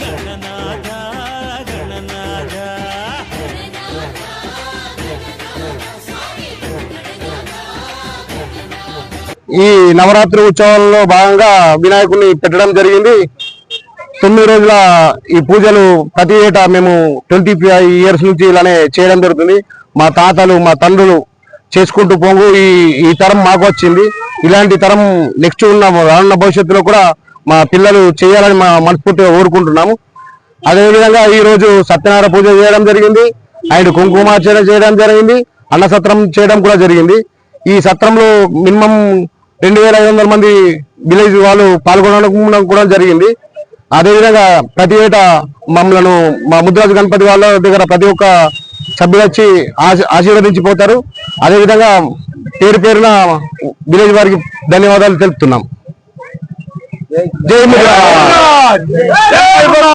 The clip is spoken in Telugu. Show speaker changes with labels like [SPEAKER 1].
[SPEAKER 1] గణనాథ గణనాథ.
[SPEAKER 2] ఈ నవరాత్రి ఉత్సవాల్లో భాగంగా వినాయకుడిని పెట్టడం జరిగింది. తొమ్మిది రోజుల ఈ పూజలు ప్రతి ఏటా మేము ట్వంటీ ఫైవ్ ఇయర్స్ నుంచి ఇలానే చేయడం జరుగుతుంది. మా తాతలు మా తండ్రులు చేసుకుంటూ పోగు ఈ ఈ తరం మాకు వచ్చింది. ఇలాంటి తరం నెక్స్ట్ ఉన్న రానున్న భవిష్యత్తులో కూడా మా పిల్లలు చేయాలని మా మనస్ఫూర్తిగా కోరుకుంటున్నాము. అదేవిధంగా ఈ రోజు సత్యనారాయణ పూజ చేయడం జరిగింది. అండ్ కుంకుమార్చన చేయడం జరిగింది. అన్న సత్రం చేయడం కూడా జరిగింది. ఈ సత్రంలో మినిమం రెండు వేల ఐదు వందల మంది విలేజ్ వాళ్ళు పాల్గొనడం కూడా జరిగింది. అదేవిధంగా ప్రతి ఏటా మమ్మలను మా ముద్రాజు గణపతి వాళ్ళ దగ్గర ప్రతి ఒక్క సభ్యులు వచ్చి ఆశ- ఆశీర్వదించి పోతారు అదేవిధంగా పేరు పేరున విలేజ్ వారికి ధన్యవాదాలు తెలుపుతున్నాం. Damon. Damon.